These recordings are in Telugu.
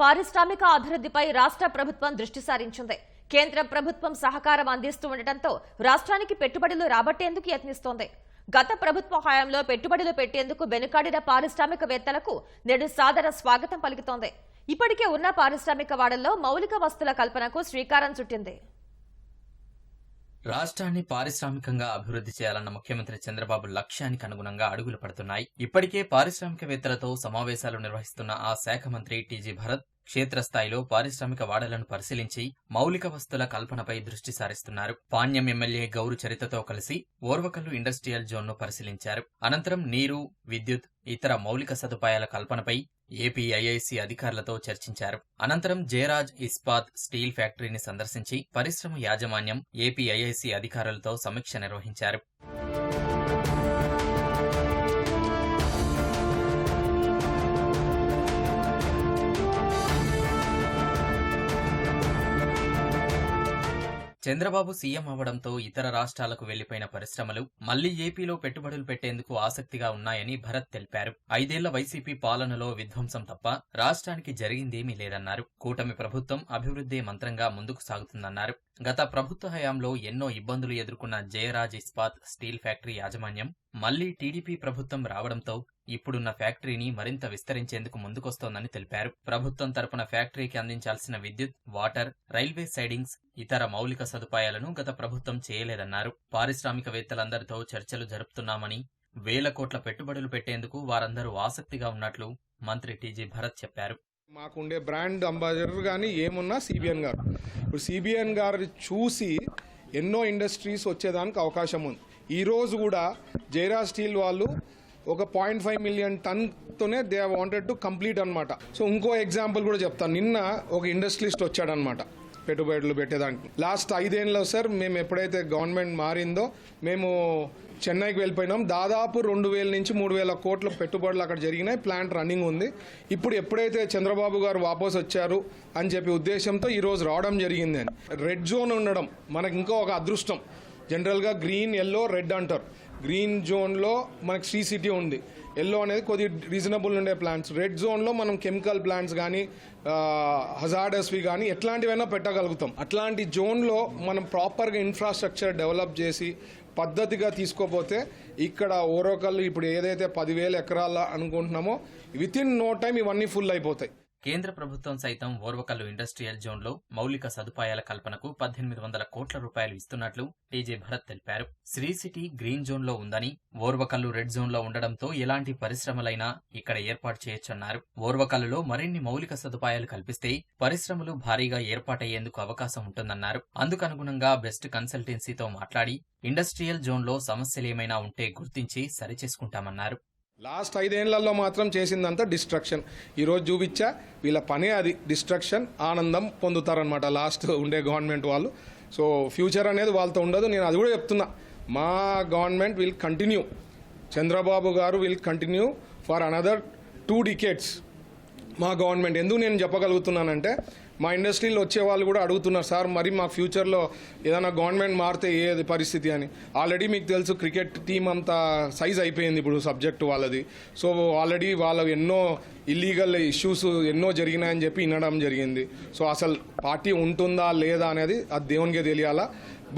పారిశ్రామిక అభివృద్ధిపై రాష్ట్ర ప్రభుత్వం దృష్టి సారించింది. కేంద్ర ప్రభుత్వం సహకారం అందిస్తూ ఉండటంతో రాష్ట్రానికి పెట్టుబడులు రాబట్టేందుకు యత్నిస్తోంది. గత ప్రభుత్వ హయాంలో పెట్టుబడులు పెట్టేందుకు వెనుకాడిన పారిశ్రామికవేత్తలకు నేడు సాదర స్వాగతం పలుకుతోంది. ఇప్పటికే ఉన్న పారిశ్రామిక వాడల్లో మౌలిక వస్తుల కల్పనకు శ్రీకారం చుట్టింది. రాష్ట్రాన్ని పారిశ్రామికంగా అభివృద్ధి చేయాలన్న ముఖ్యమంత్రి చంద్రబాబు లక్ష్యానికి అనుగుణంగా అడుగులు పడుతున్నాయి. ఇప్పటికే పారిశ్రామికవేత్తలతో సమావేశాలు నిర్వహిస్తున్న ఆ శాఖ మంత్రి టీజీ భరత్ క్షేత్రస్థాయిలో పారిశ్రామిక వాడలను పరిశీలించి మౌలిక వస్తుల కల్పనపై దృష్టి సారిస్తున్నారు. పాణ్యం ఎమ్మెల్యే గౌరు చరితతో కలిసి ఓర్వకల్లు ఇండస్ట్రియల్ జోన్ను పరిశీలించారు. అనంతరం నీరు విద్యుత్ ఇతర మౌలిక సదుపాయాల కల్పనపై ఏపీ ఐఐసి అధికారులతో చర్చించారు. అనంతరం జయరాజ్ ఇస్పాత్ స్టీల్ ఫ్యాక్టరీని సందర్శించి పరిశ్రమ యాజమాన్యం ఏపీ ఐఐసి అధికారులతో సమీక్ష నిర్వహించారు. చంద్రబాబు సీఎం అవడంతో ఇతర రాష్ట్రాలకు వెళ్ళిపోయిన పరిశ్రమలు మళ్ళీ ఏపీలో పెట్టుబడులు పెట్టేందుకు ఆసక్తిగా ఉన్నాయని భరత్ తెలిపారు. ఐదేళ్ళ వైసీపీ పాలనలో విధ్వంసం తప్ప రాష్ట్రానికి జరిగిందేమీ లేదన్నారు. కూటమి ప్రభుత్వం అభివృద్ధే మంత్రంగా ముందుకు సాగుతుందన్నారు. గత ప్రభుత్వ హయాంలో ఎన్నో ఇబ్బందులు ఎదుర్కొన్న జయరాజ్ ఇస్పాత్ స్టీల్ ఫ్యాక్టరీ యాజమాన్యం మళ్ళీ టీడీపీ ప్రభుత్వం రావడంతో ఇప్పుడున్న ఫ్యాక్టరీని మరింత విస్తరించేందుకు ముందుకొస్తోందని తెలిపారు. ప్రభుత్వం తరపున ఫ్యాక్టరీకి అందించాల్సిన విద్యుత్ వాటర్ రైల్వే సైడింగ్స్ ఇతర మౌలిక సదుపాయాలను గత ప్రభుత్వం చేయలేదన్నారు. పారిశ్రామికవేత్తలందరితో చర్చలు జరుపుతున్నామని వేల కోట్ల పెట్టుబడులు పెట్టేందుకు వారందరూ ఆసక్తిగా ఉన్నట్లు మంత్రి టీజీ భరత్ చెప్పారు. మాకుండే బ్రాండ్ అంబాసిడర్ కానీ ఏమున్నా సిబిఎన్ గారు. ఇప్పుడు సిబిఎన్ గారు చూసి ఎన్నో ఇండస్ట్రీస్ వచ్చేదానికి అవకాశం ఉంది. ఈరోజు కూడా జైరా స్టీల్ వాళ్ళు ఒక పాయింట్ ఫైవ్ మిలియన్ టన్తోనే దే వాంటెడ్ టు కంప్లీట్ అనమాట సో ఇంకో ఎగ్జాంపుల్ కూడా చెప్తాను నిన్న ఒక ఇండస్ట్రియలిస్ట్ వచ్చాడనమాట పెట్టుబడులు పెట్టేదానికి. లాస్ట్ ఐదేళ్ళలో సార్ మేము ఎప్పుడైతే గవర్నమెంట్ మారిందో మేము చెన్నైకి వెళ్ళిపోయినాం. దాదాపు రెండు వేల నుంచి మూడు వేల కోట్ల పెట్టుబడులు అక్కడ జరిగినాయి. ప్లాంట్ రన్నింగ్ ఉంది. ఇప్పుడు ఎప్పుడైతే చంద్రబాబు గారు వాపస్ వచ్చారు అని చెప్పి ఉద్దేశంతో ఈరోజు రావడం జరిగింది అని. రెడ్ జోన్ ఉండడం మనకి ఇంకా ఒక అదృష్టం. జనరల్గా గ్రీన్ ఎల్లో రెడ్ అంటారు. గ్రీన్ జోన్లో మనకి శ్రీ సిటీ ఉంది. ఎల్లో అనేది కొద్ది రీజనబుల్ ఉండే ప్లాంట్స్. రెడ్ జోన్లో మనం కెమికల్ ప్లాంట్స్ కానీ హజార్డస్వి కానీ ఎట్లాంటివైనా పెట్టగలుగుతాం. అట్లాంటి జోన్లో మనం ప్రాపర్గా ఇన్ఫ్రాస్ట్రక్చర్ డెవలప్ చేసి పద్ధతిగా తీసుకోపోతే ఇక్కడ ఓరోకల్ ఇప్పుడు ఏదైతే పదివేల ఎకరాల అనుకుంటున్నామో విత్ ఇన్ నో టైం ఇవన్నీ ఫుల్ అయిపోతాయి. కేంద్ర ప్రభుత్వం సైతం ఓర్వకల్లు ఇండస్ట్రియల్ జోన్లో మౌలిక సదుపాయాల కల్పనకు పద్దెనిమిది వందల కోట్ల రూపాయలు ఇస్తున్నట్లు టీజే భరత్ తెలిపారు. శ్రీ సిటీ గ్రీన్ జోన్లో ఉందని ఓర్వకల్లు రెడ్ జోన్లో ఉండడంతో ఎలాంటి పరిశ్రమలైనా ఇక్కడ ఏర్పాటు చేయొచ్చన్నారు. ఓర్వకల్లులో మరిన్ని మౌలిక సదుపాయాలు కల్పిస్తే పరిశ్రమలు భారీగా ఏర్పాటయ్యేందుకు అవకాశం ఉంటుందన్నారు. అందుకనుగుణంగా బెస్ట్ కన్సల్టెన్సీతో మాట్లాడి ఇండస్ట్రియల్ జోన్లో సమస్యలేమైనా ఉంటే గుర్తించి సరిచేసుకుంటామన్నారు. లాస్ట్ ఐదేళ్ళలో మాత్రం చేసిందంతా డిస్ట్రక్షన్. ఈరోజు చూపించా వీళ్ళ పనే అది. డిస్ట్రక్షన్ ఆనందం పొందుతారనమాట లాస్ట్ ఉండే గవర్నమెంట్ వాళ్ళు. సో ఫ్యూచర్ అనేది వాళ్ళతో ఉండదు. నేను అది కూడా చెప్తున్నా. మా గవర్నమెంట్ విల్ కంటిన్యూ. చంద్రబాబు గారు will continue for another two decades. మా గవర్నమెంట్. ఎందుకు నేను చెప్పగలుగుతున్నానంటే మా ఇండస్ట్రీలో వచ్చే వాళ్ళు కూడా అడుగుతున్నారు సార్ మరి మా ఫ్యూచర్లో ఏదైనా గవర్నమెంట్ మారితే ఏది పరిస్థితి అని. ఆల్రెడీ మీకు తెలుసు క్రికెట్ టీం అంతా సైజ్ అయిపోయింది ఇప్పుడు సబ్జెక్ట్ వాళ్ళది. సో ఆల్రెడీ వాళ్ళ ఎన్నో ఇల్లీగల్ ఇష్యూస్ ఎన్నో జరిగినాయని చెప్పి వినడం జరిగింది. సో అసలు పార్టీ ఉంటుందా లేదా అనేది అది దేవునికే తెలియాలా.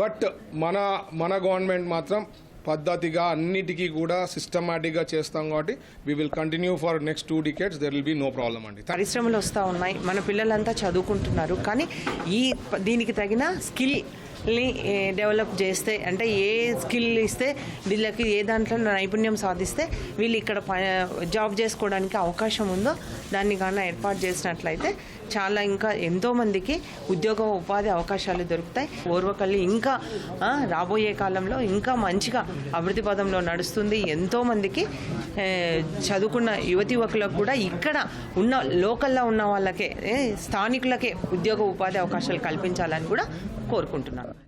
బట్ మన మన గవర్నమెంట్ మాత్రం పద్ధతిగా అన్నిటికీ కూడా సిస్టమేటిక్గా చేస్తాం కాబట్టి we will continue for next two decades there will be no problem అండి. పరిశ్రమలు వస్తూ ఉన్నాయి. మన పిల్లలంతా చదువుకుంటున్నారు. కానీ ఈ దీనికి తగిన స్కిల్ స్కిల్ని డెవలప్ చేస్తే అంటే ఏ స్కిల్ ఇస్తే వీళ్ళకి ఏ దాంట్లో నైపుణ్యం సాధిస్తే వీళ్ళు ఇక్కడ ప- జాబ్ చేసుకోవడానికి అవకాశం ఉందో దాన్ని కానీ ఏర్పాటు చేసినట్లయితే చాలా ఇంకా ఎంతోమందికి ఉద్యోగ ఉపాధి అవకాశాలు దొరుకుతాయి. ఓర్వకల్లి ఇంకా రాబోయే కాలంలో ఇంకా మంచిగా అభివృద్ధి పదంలో నడుస్తుంది. ఎంతోమందికి చదువుకున్న యువతి యువకులకు కూడా ఇక్కడ ఉన్న లోకల్లో ఉన్న వాళ్ళకే ఏ, స్థానికులకే ఉద్యోగ ఉపాధి అవకాశాలు కల్పించాలని కూడా కోరుకుంటున్నాను.